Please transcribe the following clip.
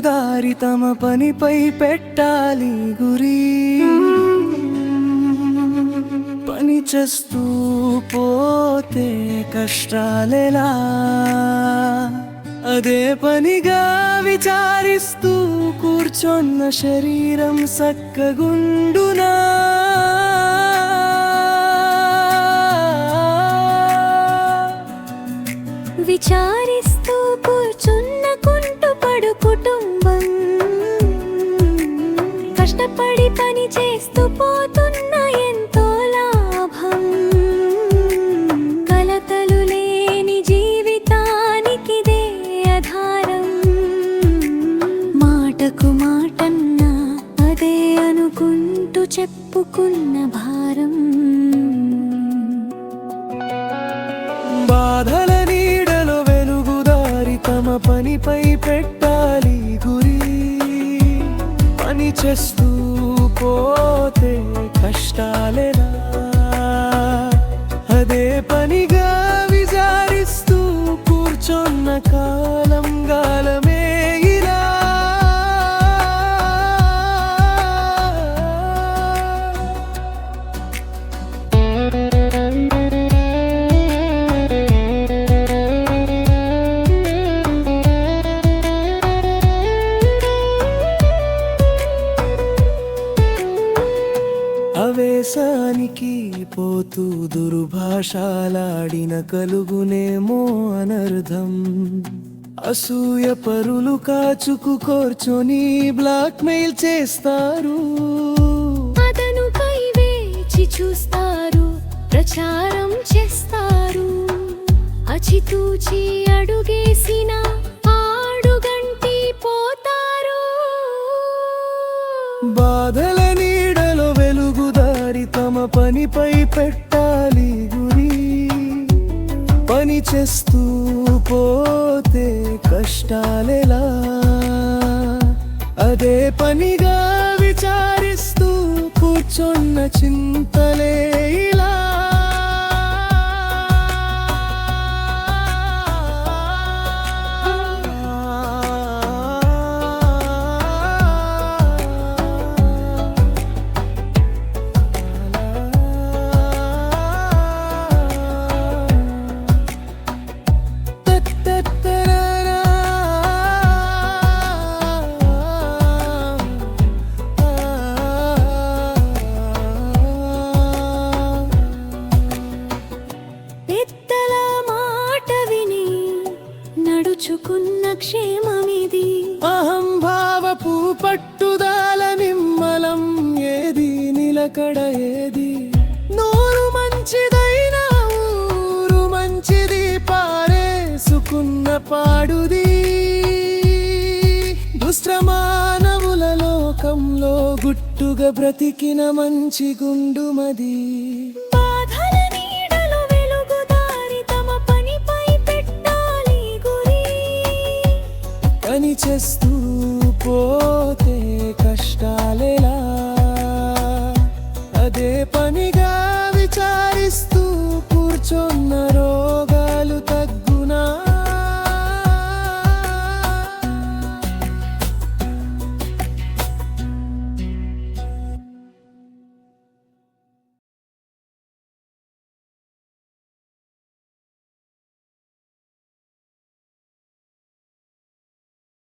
దారి తమ పనిపై పెట్టాలి గురి. పని చేస్తూ పోతే కష్టాలెలా. అదే పనిగా విచారిస్తూ కూర్చొన్న శరీరం సక్కగుండునా. విచారి కుటుంబం కష్టపడి పని చేస్తూ పోతున్న ఎంతో లాభం. కలతలు లేని జీవితానికిదే ఆధారం. మాటకు మాటన్నా అదే అనుకుంటూ చెప్పుకున్న భారం. బాధల నీడలో వెలుగుదారి తమ పనిపై పెట్టాలి గురి పని చేస్తూ పోతే కష్టాలేనా? అదే పనిగా విచారిస్తూ కూర్చొన్న కాలం గాలమే అవేశానికి పోతూ దుర్భాషలాడిన కలుగునేమో అనర్థం. అసూయ పరులు కాచుకు కోర్చొని బ్లాక్మెయిల్ చేస్తారు. అతనుపై వేచి చూస్తారు ప్రచారం చేస్తారు. అచితూచి అడుగేసిన ఆడుగంటి పోతారు. తమ పనిపై పెట్టాలి గురి. పని చేస్తూ పోతే కష్టాలెలా. అదే పనిగా విచారిస్తూ కూర్చొన్న చింతలే ఇలా. నడుచుకున్న క్షేమమిది. అహంభావపు పట్టుదల నిమ్మలం ఏది నిలకడ ఏది? నోరు మంచిదైన ఊరు మంచిది పారేసుకున్న పాడుది. దుష్ట్రమానవుల లోకంలో గుట్టుగా బ్రతికిన మంచి గుండుమది పని చేస్తూ పోతే కష్టాలేలా. అదే పనిగా విచారిస్తూ కూర్చున్న రోగాలు తగ్గి